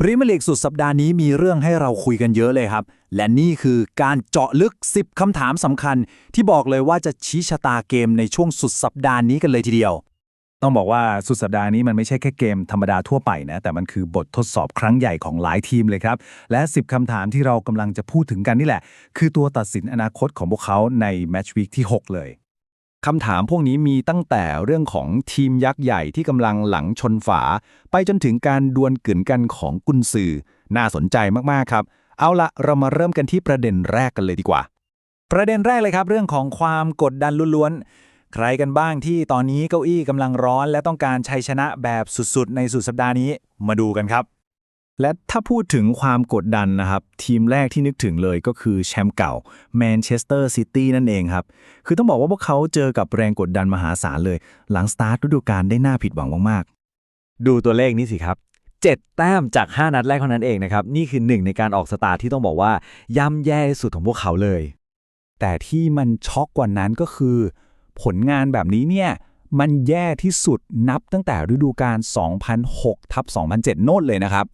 พรีเมียร์ลีกสุดสัปดาห์นี้มีเรื่องให้เราคุยกันเยอะเลยครับ และนี่คือการเจาะลึก 10 คำถามสำคัญ ที่บอกเลยว่าจะชี้ชะตาเกมในช่วงสุดสัปดาห์นี้กันเลยทีเดียว ต้องบอกว่าสุดสัปดาห์นี้มันไม่ใช่แค่เกมธรรมดาทั่วไปนะ แต่มันคือบททดสอบครั้งใหญ่ของหลายทีมเลยครับ และ 10 คำถามที่เรากำลังจะพูดถึงกันนี่แหละ คือตัวตัดสินอนาคตของพวกเขาในแมตช์วีคที่ 6 เลย คำถามพวกนี้มีตั้งแต่เรื่องของทีมยักษ์ใหญ่ที่กำลังหลังชนฝา ไปจนถึงการดวลกึ่นกันของกุนซือ น่าสนใจมาก ๆ ครับ เอาละเรามาเริ่มกันที่ประเด็นแรกกันเลยดีกว่า ประเด็นแรกเลยครับ เรื่องของความกดดันล้วนๆ ใครกันบ้างที่ตอนนี้เก้าอี้กำลังร้อน และต้องการชัยชนะแบบสุดๆ ในสุดสัปดาห์นี้ มาดูกันครับ และถ้าพูดถึงความกดดันนะครับ ทีมแรกที่นึกถึงเลยก็คือแชมป์เก่าแมนเชสเตอร์ซิตี้นั่นเองครับ คือต้องบอกว่าพวกเขาเจอกับแรงกดดันมหาศาลเลย หลังสตาร์ทฤดูกาลได้น่าผิดหวังมากๆ ดูตัวเลขนี้สิครับ 7 แต้มจาก 5 นัดแรกเท่านั้นเองนะครับ นี่คือหนึ่งในการออกสตาร์ทที่ต้องบอกว่าย่ำแย่ที่สุดของพวกเขาเลย แต่ที่มันช็อกกว่านั้นก็คือ ผลงานแบบนี้เนี่ยมันแย่ที่สุดนับตั้งแต่ฤดูกาล2006ทับ2007 โน่นเลยนะครับ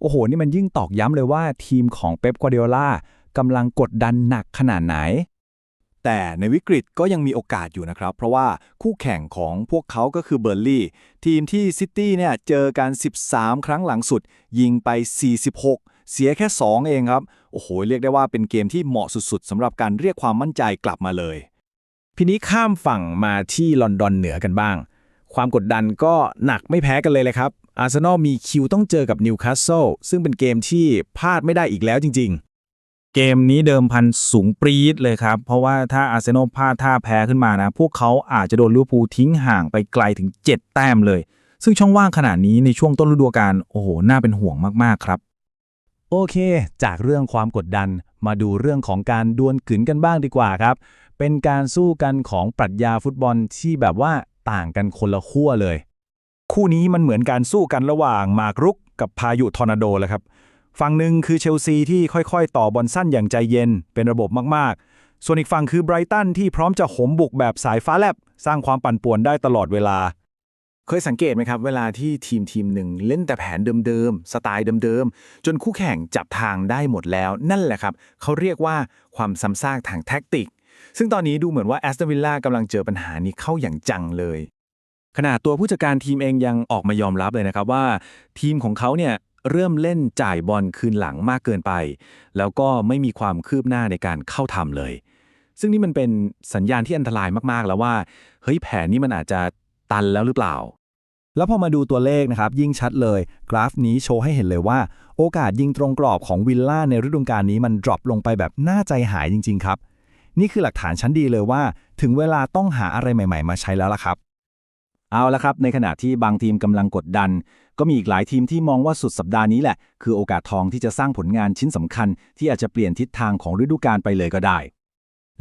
โอ้โห นี่มันยิ่งตอกย้ำเลยว่าทีมของเป๊ปกัวเดโอล่ากำลังกดดันหนักขนาดไหน แต่ในวิกฤตก็ยังมีโอกาสอยู่นะครับ เพราะว่าคู่แข่งของพวกเขาก็คือเบอร์ลี่ ทีมที่ซิตี้เนี่ยเจอกัน 13 ครั้งหลังสุด ยิงไป 46 เสียแค่ 2 เองครับ โอ้โห เรียกได้ว่าเป็นเกมที่เหมาะสุดๆสำหรับการเรียกความมั่นใจกลับมาเลยๆทีนี้ข้ามฝั่งมาที่ลอนดอนเหนือกันบ้าง ความกดดันก็หนักไม่แพ้กันเลยเลยครับ อาร์เซนอลมีคิวต้องเจอกับนิวคาสเซิลซึ่งเป็นเกมที่พลาดไม่ได้อีกแล้วจริง ๆ เกมนี้เดิมพันสูงปรี๊ดเลยครับ เพราะว่าถ้าอาร์เซนอลพลาดท่าแพ้ขึ้นมานะ พวกเขาอาจจะโดนลิเวอร์พูลทิ้งห่างไปไกลถึง 7 แต้มเลย ซึ่งช่องว่างขนาดนี้ในช่วงต้นฤดูกาลโอ้โหน่าเป็นห่วงมากๆครับ โอเค จากเรื่องความกดดันมาดูเรื่องของการดวลกึนกันบ้างดีกว่าครับ เป็นการสู้กันของปรัชญาฟุตบอลที่แบบว่าต่างกันคนละขั้วเลย คู่นี้มันเหมือนการสู้กันระหว่างหมากรุกกับพายุทอร์นาโดเลยครับ ฝั่งหนึ่งคือเชลซีที่ค่อยๆ ต่อบอลสั้นอย่างใจเย็นเป็นระบบมากๆ ส่วนอีกฝั่งคือไบรตันที่พร้อมจะโหมบุกแบบสายฟ้าแลบ สร้างความปั่นป่วนได้ตลอดเวลา เคยสังเกตไหมครับ เวลาที่ทีมทีมหนึ่งเล่นแต่แผนเดิมๆ สไตล์เดิมๆ จนคู่แข่งจับทางได้หมดแล้ว นั่นแหละครับ เขาเรียกว่าความซ้ำซากทางแท็กติก ซึ่งตอนนี้ดูเหมือนว่าแอสตันวิลล่ากำลังเจอปัญหานี้เข้าอย่างจังเลย ขณะตัวผู้จัดการทีมเองยังออกมายอมรับเลยนะครับว่า ทีมของเขาเนี่ยเริ่มเล่นจ่ายบอลคืนหลังมากเกินไป แล้วก็ไม่มีความคืบหน้าในการเข้าทำเลย ซึ่งนี่มันเป็นสัญญาณที่อันตรายมากๆ แล้วว่า เฮ้ยแผนนี้มันอาจจะตันแล้วหรือเปล่า แล้วพอมาดูตัวเลขนะครับ ยิ่งชัดเลย กราฟนี้โชว์ให้เห็นเลยว่า โอกาสยิงตรงกรอบของวิลล่าในฤดูกาลนี้มันดรอปลงไปแบบน่าใจหายจริง ๆ ครับ นี่คือหลักฐานชั้นดีเลยว่า ถึงเวลาต้องหาอะไรใหม่ ๆ มาใช้แล้วล่ะครับ เอาละครับ ในขณะที่บางทีมกำลังกดดัน ก็มีอีกหลายทีมที่มองว่าสุดสัปดาห์นี้แหละ คือโอกาสทองที่จะสร้างผลงานชิ้นสำคัญ ที่อาจจะเปลี่ยนทิศทางของฤดูกาลไปเลยก็ได้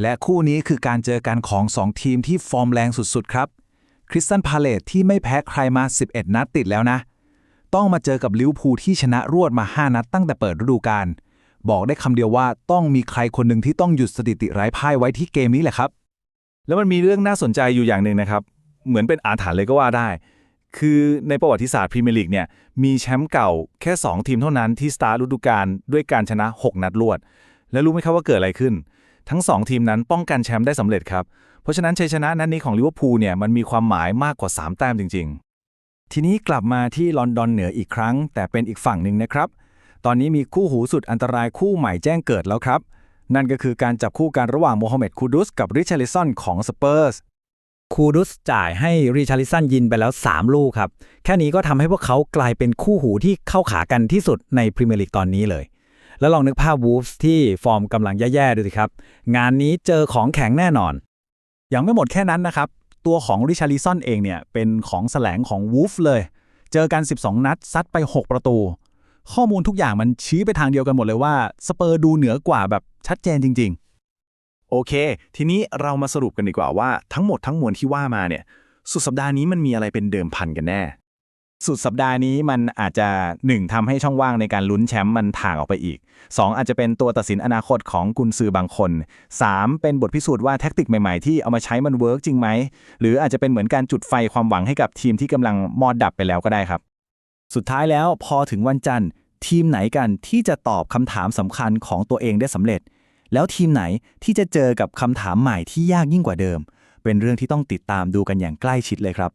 และคู่นี้คือการเจอกันของ 2 ทีมที่ฟอร์มแรงสุดๆ ครับคริสตันพาเลตที่ไม่แพ้ใครมา 11 นัดติดแล้วนะ ต้องมาเจอกับลิวพูที่ชนะรวดมา 5 นัดตั้งแต่เปิดฤดูกาลบอกได้คำเดียวว่าต้องมีใครคนหนึ่งที่ต้องหยุดสถิติไร้พ่ายไว้ที่เกมนี้แหละครับ แล้วมันมีเรื่องน่าสนใจอยู่อย่างหนึ่งนะครับ เหมือนเป็นอาถรรพ์เลยก็ว่าได้ คือในประวัติศาสตร์พรีเมียร์ลีกเนี่ยมีแชมป์เก่าแค่ 2 ทีมเท่านั้นที่สตาร์ฤดูกาลด้วยการชนะ 6 นัดรวด แล้วรู้ไหมครับว่าเกิดอะไรขึ้น ทั้ง 2 ทีมนั้นป้องกันแชมป์ได้สำเร็จครับ เพราะฉะนั้นชัยชนะนัดนี้ของลิเวอร์พูลเนี่ยมันมีความหมายมากกว่า 3 แต้มจริง ๆ ทีนี้กลับมาที่ลอนดอนเหนืออีกครั้ง แต่เป็นอีกฝั่งหนึ่งนะครับ ตอนนี้มีคู่หูสุดอันตรายคู่ใหม่แจ้งเกิดแล้วครับนั่นก็คือการจับคู่กันระหว่างโมฮัมเหม็ดคูดุสกับริชาริสันของสเปอร์ส คูดุสจ่ายให้ริชาริสันยินไปแล้ว 3 ลูกครับ แค่นี้ก็ทำให้พวกเขากลายเป็นคู่หูที่เข้าขากันที่สุดในพรีเมียร์ลีกตอนนี้เลย แล้วลองนึกภาพวูฟส์ที่ฟอร์มกำลังแย่ๆดูสิครับ งานนี้เจอของแข็งแน่นอน ยังไม่หมดแค่นั้นนะครับ ตัวของริชาริสันเองเนี่ย เป็นของแสลงของวูฟเลย เจอกัน 12 นัดซัดไป 6 ประตู ข้อมูลทุกอย่างมันชี้ไปทางเดียวกันหมดเลยว่าสเปอร์ดูเหนือกว่าแบบชัดเจนจริง ๆ โอเค ทีนี้เรามาสรุปกันดีกว่าว่าทั้งหมดทั้งมวลที่ว่ามาเนี่ย สุดสัปดาห์นี้มันมีอะไรเป็นเดิมพันกันแน่ สุดสัปดาห์นี้มันอาจจะ 1ทำให้ช่องว่างในการลุ้นแชมป์มันถ่างออกไปอีก 2 อาจจะเป็นตัวตัดสินอนาคตของกุนซือบางคน 3 เป็นบทพิสูจน์ว่าแท็กติกใหม่ๆ ที่เอามาใช้มันเวิร์กจริงไหม หรืออาจจะเป็นเหมือนการจุดไฟความหวังให้กับทีมที่กำลังมอดดับไปแล้วก็ได้ครับ สุดท้ายแล้วพอถึงวันจันทร์ ทีมไหนกันที่จะตอบคำถามสำคัญของตัวเองได้สำเร็จ แล้วทีมไหนที่จะเจอกับคำถามใหม่ที่ยากยิ่งกว่าเดิม เป็นเรื่องที่ต้องติดตามดูกันอย่างใกล้ชิดเลยครับ